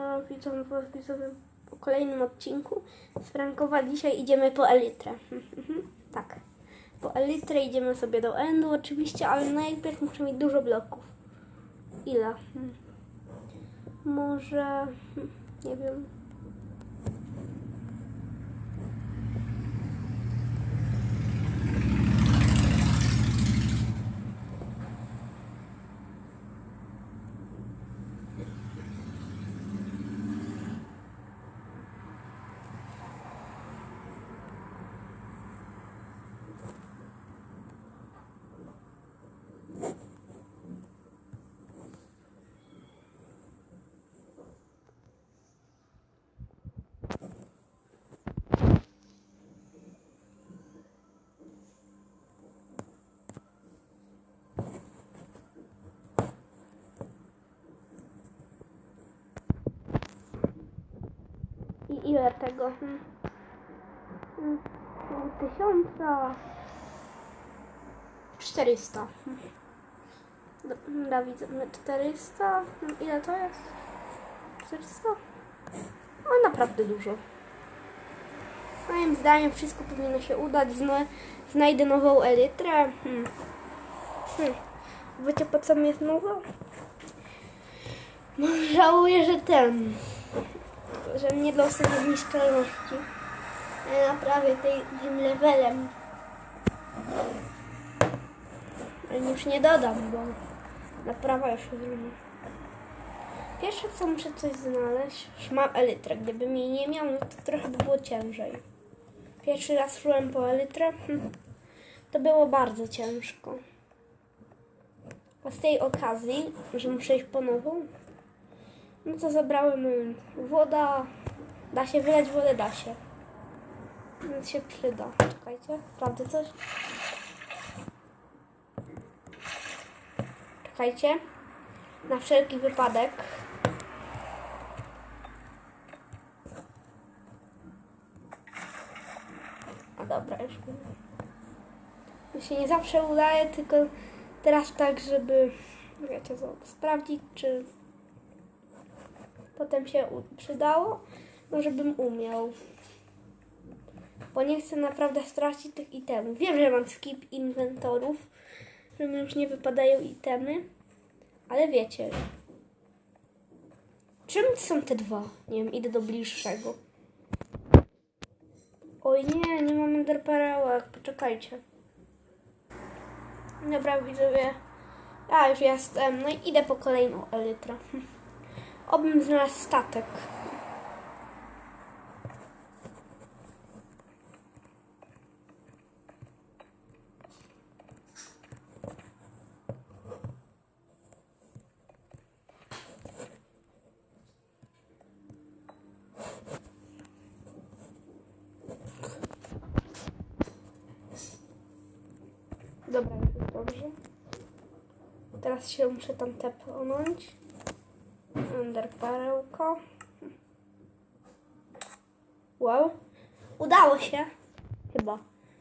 No, witam widzowie po kolejnym odcinku. Z Frankowa dzisiaj idziemy po Elytrę. Mhm, tak. Po Elytrę idziemy sobie do Endu oczywiście, ale najpierw muszę mieć dużo bloków. Ile? Hmm. Może... hmm, Nie wiem. I ile tego? Hmm. Hmm. Pół tysiąca. 400. Hmm. Do- Dawid, my 400. Hmm, Ile to jest? 400? No naprawdę dużo. Moim zdaniem wszystko powinno się udać. Zna, znajdę nową elytrę. Hmm. Hmm. Wiecie po co mi jest nowa? No, żałuję, że ten że mnie ostatniej niszczalności naprawię tej, tym levelem. Już nie dodam, bo naprawa już jest zrobiona. Pierwsze co muszę coś znaleźć, już mam elytrę. Gdybym jej nie miał, no to trochę by było ciężej. Pierwszy raz szłem po elytrę, hm, to było bardzo ciężko. A z tej okazji, że muszę iść po nową, no to zabrałem y, woda. Da się wylać wodę, da się. Więc się przyda. Czekajcie, sprawdzę coś. Czekajcie. Na wszelki wypadek. A dobra, już. Mi się nie zawsze udaje, tylko teraz tak, żeby wiecie co, sprawdzić, czy potem się przydało, no żebym umiał. Bo nie chcę naprawdę stracić tych itemów. Wiem, że mam skip inwentorów, że mi już nie wypadają itemy, ale wiecie. Czym są te dwa? Nie wiem, idę do bliższego. Oj nie, nie mam enderperełek, poczekajcie. Dobra, widzowie. Ja już jestem, no i idę po kolejną elytrę. Obym znalazł statek. Dobra, dobrze. Teraz się muszę tam tepnąć. Ender perełko. Wow. Udało się. Chyba.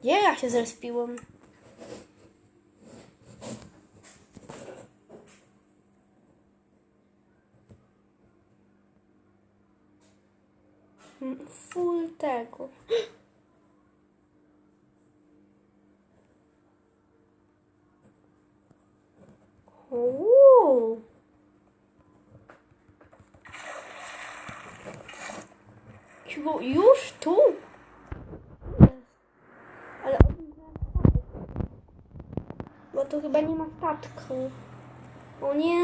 Gdzie ja się zrespiłem? Mm, Full tego. Uuu. Już tu? Ale statek. Bo tu chyba nie ma statku. O nie.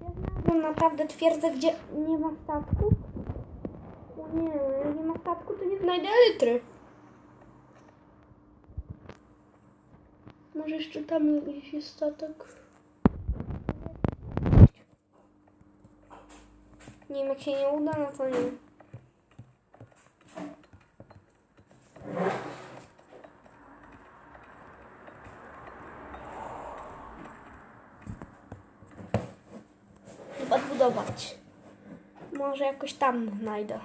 Ja znalazłem naprawdę twierdzę, gdzie nie ma statku. O nie, jak nie ma statku, to nie znajdę litry. Może jeszcze tam gdzieś jest statek. Nie wiem, jak się nie uda, no to nie. Chyba. Może jakoś tam znajdę.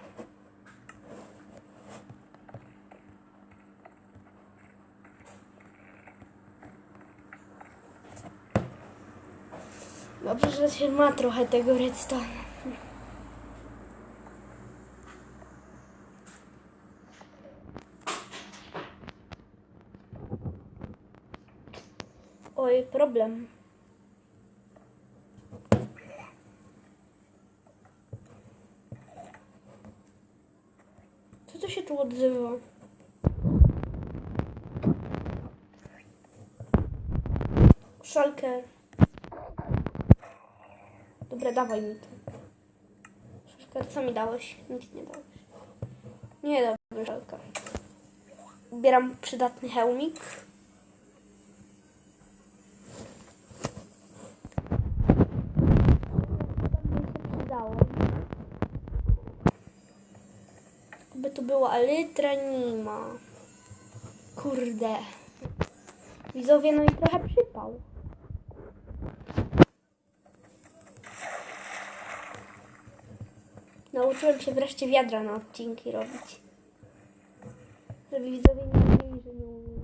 Dobrze, że się ma trochę tego redstone. Oj, problem. Co to się tu odzywa? Szalker. Dobra, dawaj mi to. Szalker, co mi dałeś? Nic nie dałeś. Nie dobry szalker. Ubieram przydatny hełmik. By tu była elytra, nie ma. Kurde. Widzowie, no i trochę przypał. Nauczyłem się wreszcie wiadra na odcinki robić. Żeby widzowie nie mówili, że nie umiem.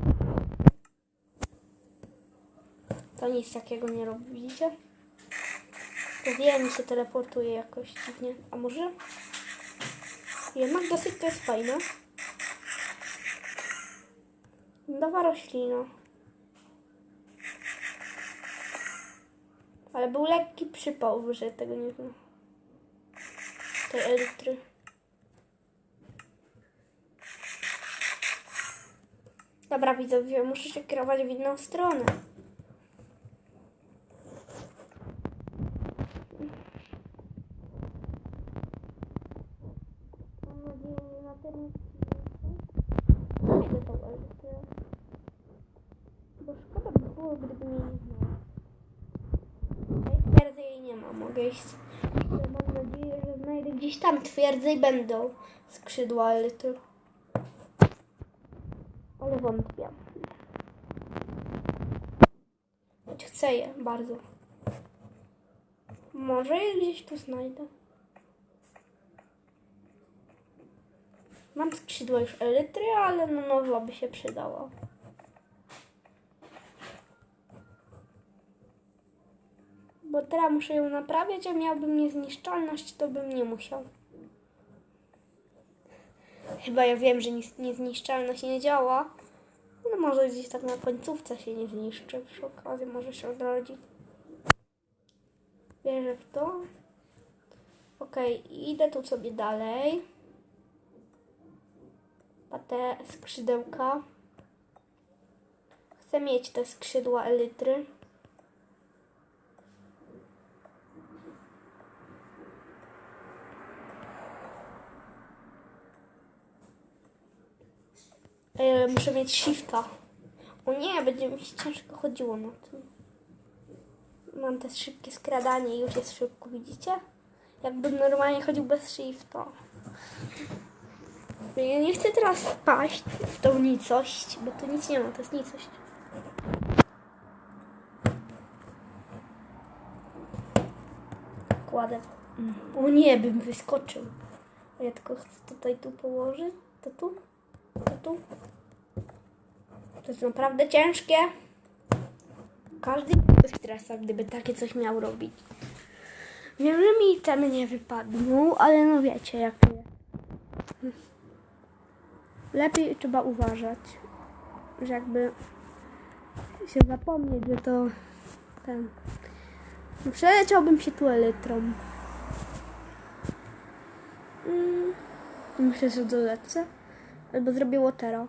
To nic takiego nie robi, widzicie? To wiem, się teleportuje jakoś dziwnie. A może? Jednak dosyć to jest fajne. Nowa roślina. Ale był lekki przypał, że tego nie znam. Tej elektry. Dobra widzowie, muszę się kierować w inną stronę. Mam nadzieję, że na tym znajdę tą elektrę. Bo szkoda by było, gdyby mnie nie znała. Tej twierdzy jej nie ma, mogę iść. Ale Mam nadzieję, że znajdę gdzieś i będą skrzydła elektry. Ale wątpię. Choć chcę je bardzo. Może je gdzieś tu znajdę. Mam skrzydła już elitry, ale no nowa by się przydała. Bo teraz muszę ją naprawiać, a miałbym niezniszczalność, to bym nie musiał. Chyba ja wiem, że nis- niezniszczalność nie działa. No może gdzieś tak na końcówce się nie zniszczy. Przy okazji może się odrodzi. Wierzę w to. Okej, idę tu sobie dalej. A te skrzydełka. Chcę mieć te skrzydła elitry. E, muszę mieć shifta. O nie, będzie mi się ciężko chodziło na tym. Mam te szybkie skradanie i już jest szybko, widzicie? Jakbym normalnie chodził bez shifta. Ja nie chcę teraz wpaść w tą nicość, bo tu nic nie ma, to jest nicość. Kładę. O nie, bym wyskoczył. Ja tylko chcę tutaj tu położyć. To tu? Tu? To jest naprawdę ciężkie. Każdy by stresa, gdyby takie coś miał robić. Wiem, że mi ten nie wypadną, ale no wiecie jak to jest. Lepiej trzeba uważać, że jakby się zapomnieć, że to ten. No, Przeleciałbym się tu elytrą. Mm, myślę, że dolecę. Albo zrobię watera.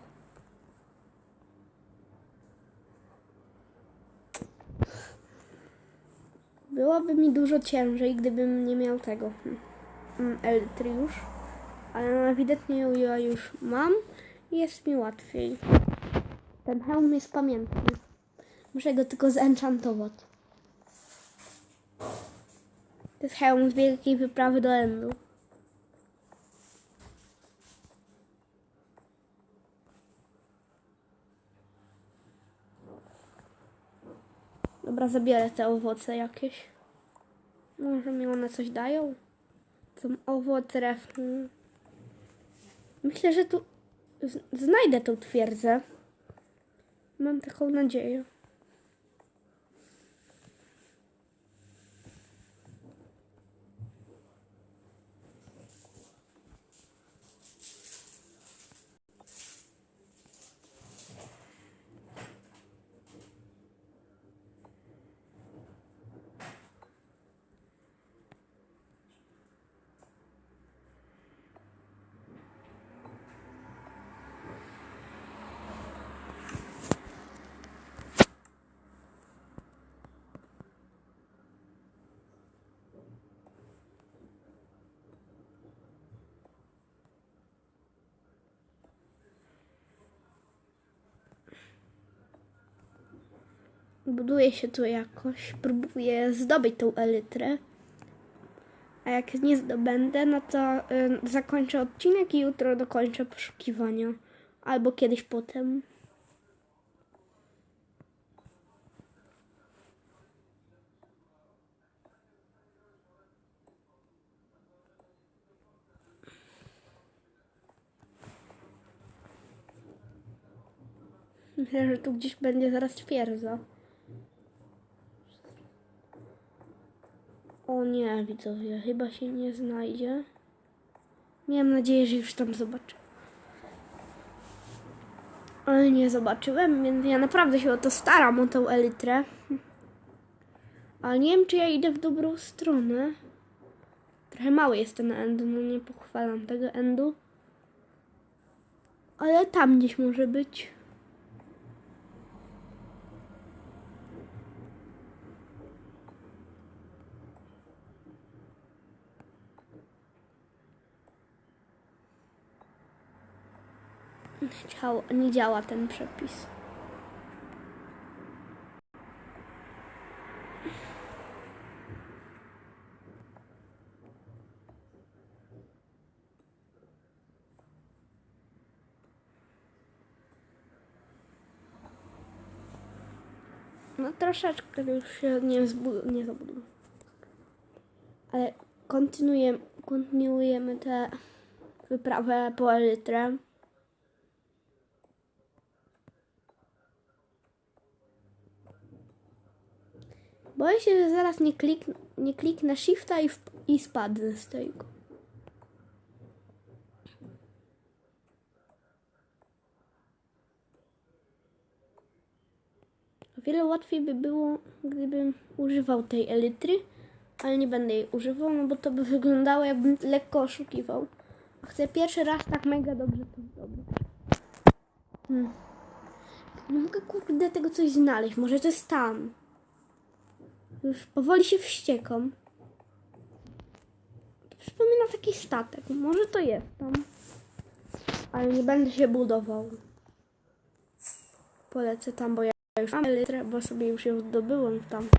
Byłoby mi dużo ciężej, gdybym nie miał tego mm, elitry już. Ale ewidentnie ja już mam i jest mi łatwiej. Ten hełm jest pamiętny. Muszę go tylko zenchantować. To jest hełm z wielkiej wyprawy do Endu. Dobra, zabiorę te owoce jakieś. Może mi one coś dają? Są owoce refny. Myślę, że tu znajdę tą twierdzę. Mam taką nadzieję. Buduje się tu jakoś. Próbuję zdobyć tą elytrę. A jak nie zdobędę, no to y, zakończę odcinek i jutro dokończę poszukiwania. Albo kiedyś potem. Myślę, że tu gdzieś będzie zaraz twierdza. O nie, widzowie, chyba się nie znajdzie. Miałem nadzieję, że już tam zobaczę. Ale nie zobaczyłem, więc ja naprawdę się o to staram, o tą elytrę. Ale nie wiem, czy ja idę w dobrą stronę. Trochę mały jest ten end, no nie pochwalam tego endu. Ale tam gdzieś może być. Działa, nie działa ten przepis. No troszeczkę już się nie, nie zabudował. Ale kontynuujemy, kontynuujemy tę wyprawę po Elytrę. Boję się, że zaraz nie, klik, nie kliknę shifta i, wp- i spadnę z tego. O wiele łatwiej by było, gdybym używał tej elitry, ale nie będę jej używał, no bo to by wyglądało, jakbym lekko oszukiwał. A chcę pierwszy raz tak mega dobrze to zdobyć. Hmm. Nie mogę kurde tego coś znaleźć, może to jest tam. Już powoli się wściekam. To przypomina taki statek. Może to jest tam. Ale nie będę się budował. Polecę tam, bo ja już mam litrę, bo sobie już ją zdobyłem tam.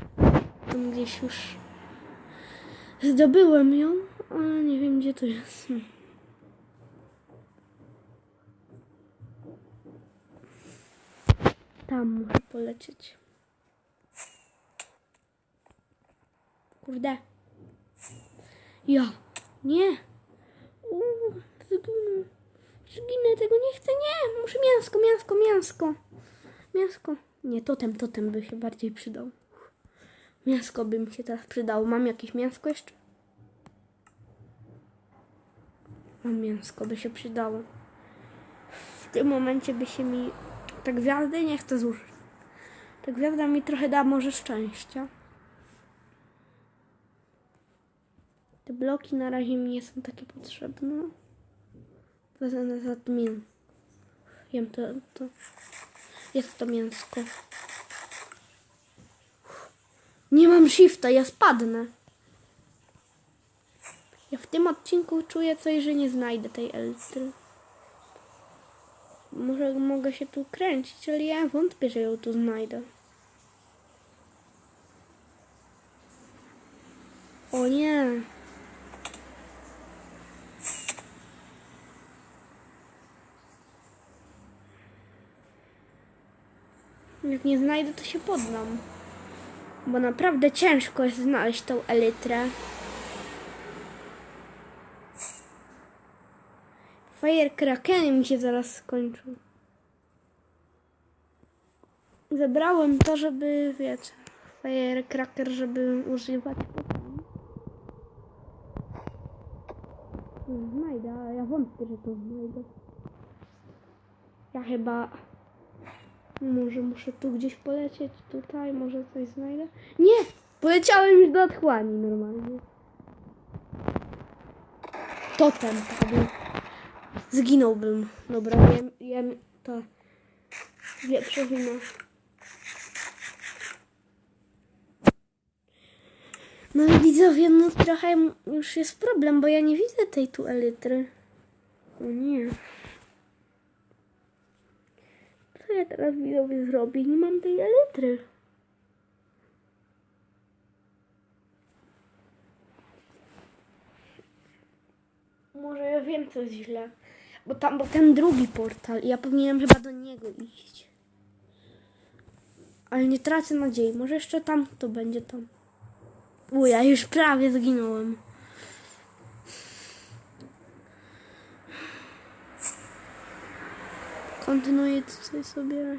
Tam gdzieś już zdobyłem ją, ale nie wiem gdzie to jest. Tam muszę polecieć. Kurde. Ja. Nie. Uuu, zginę. Zginę, tego nie chcę, nie. Muszę mięsko, mięsko, mięsko. Mięsko. Nie, totem, totem by się bardziej przydał. Mięsko by mi się teraz przydało. Mam jakieś mięsko jeszcze? Mam mięsko, by się przydało. W tym momencie by się mi... Ta gwiazdy nie chcę zużyć. Ta gwiazda mi trochę da może szczęścia. Te bloki na razie mi nie są takie potrzebne. Wezmę za mię. Jem to, to. Jest to mięsko. Nie mam shifta, ja spadnę. Ja w tym odcinku czuję coś, że nie znajdę tej elitry. Może mogę się tu kręcić, ale ja wątpię, że ją tu znajdę. O nie. Jak nie znajdę, to się poddam. Bo naprawdę ciężko jest znaleźć tą elytrę. Firecrackeny mi się zaraz skończą. Zebrałem to, żeby, wiecie, Firecracker, żeby używać potem. Znajdę, ale ja wątpię, że to znajdę. Ja chyba... Może muszę tu gdzieś polecieć, tutaj, może coś znajdę. Nie! Poleciałem już do otchłani normalnie. Totem padł. Zginąłbym. Dobra, jem, jem to wieprzowina. No i widzowie, no trochę już jest problem, bo ja nie widzę tej tu elitry. O nie co ja teraz widzowie zrobię? Nie mam tej elektry. Może ja wiem co źle. Bo tam był ten drugi portal ja powinienem chyba do niego iść. Ale nie tracę nadziei. Może jeszcze tam to będzie tam. U, ja już prawie zginąłem. Kontynuuję tutaj sobie.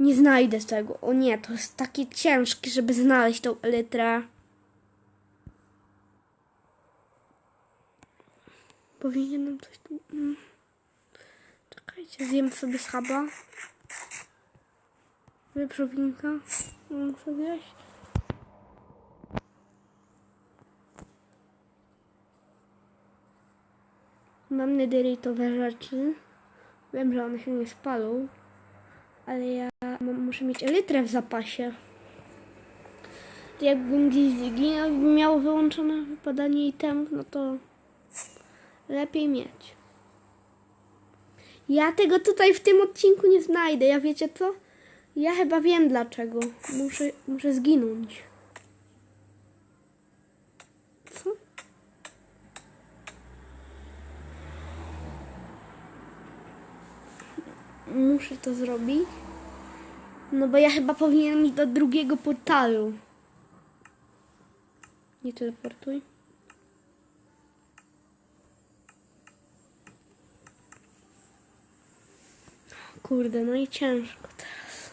Nie znajdę tego. O nie, to jest takie ciężkie, żeby znaleźć tą elytrę. Powinienem coś tu... mm. Czekajcie, zjem sobie schaba. Wieprzowinka. Muszę zjeść. Mam nederitowe rzeczy. Wiem, że one się nie spalą. Ale ja mam, muszę mieć elytrę w zapasie. Jakbym gdzieś zginął, bym miał wyłączone wypadanie itemów, no to lepiej mieć. Ja tego tutaj w tym odcinku nie znajdę. Ja wiecie co? Ja chyba wiem dlaczego. Muszę, muszę zginąć. Co? Muszę to zrobić. No bo ja chyba powinienem iść do drugiego portalu. Nie teleportuj. Kurde, no i ciężko teraz.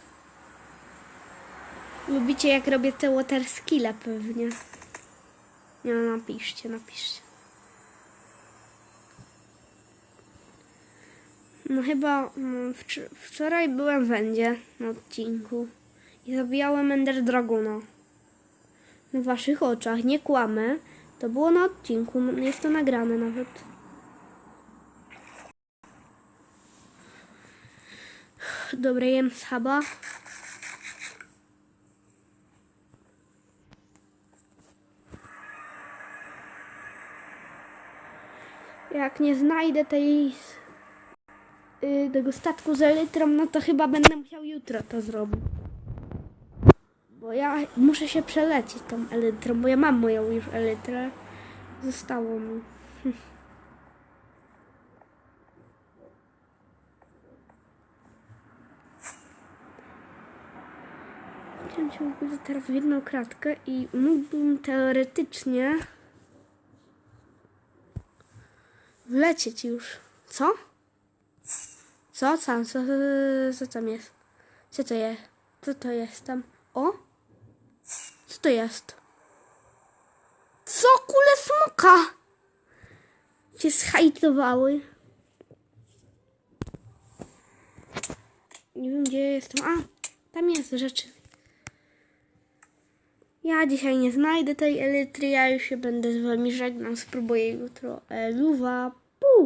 Lubicie jak robię te water skille pewnie. Nie no, napiszcie, napiszcie. No chyba mm, wcz- wczoraj byłem w Endzie na odcinku i zabijałem Ender Dragona. Na waszych oczach, nie kłamę. To było na odcinku, n- jest to nagrane nawet. Dobra, jem schaba. Jak nie znajdę tej y, tego statku z elytrą, no to chyba będę musiał jutro to zrobić. Bo ja muszę się przelecieć tą elytrą, bo ja mam moją już elytrę. Zostało mi. Chciałam się ukryć teraz w jedną kratkę i mógłbym teoretycznie wlecieć już. Co? Co? Co? Co, co tam jest? Co to jest? Co to jest tam? O? Co to jest? Co? Kule smoka! Cię zhajtowały. Nie wiem gdzie jestem. A, tam jest rzeczy. Ja dzisiaj nie znajdę tej elitry, ja już się będę z wami żegnał. Spróbuję jutro. Eluwa.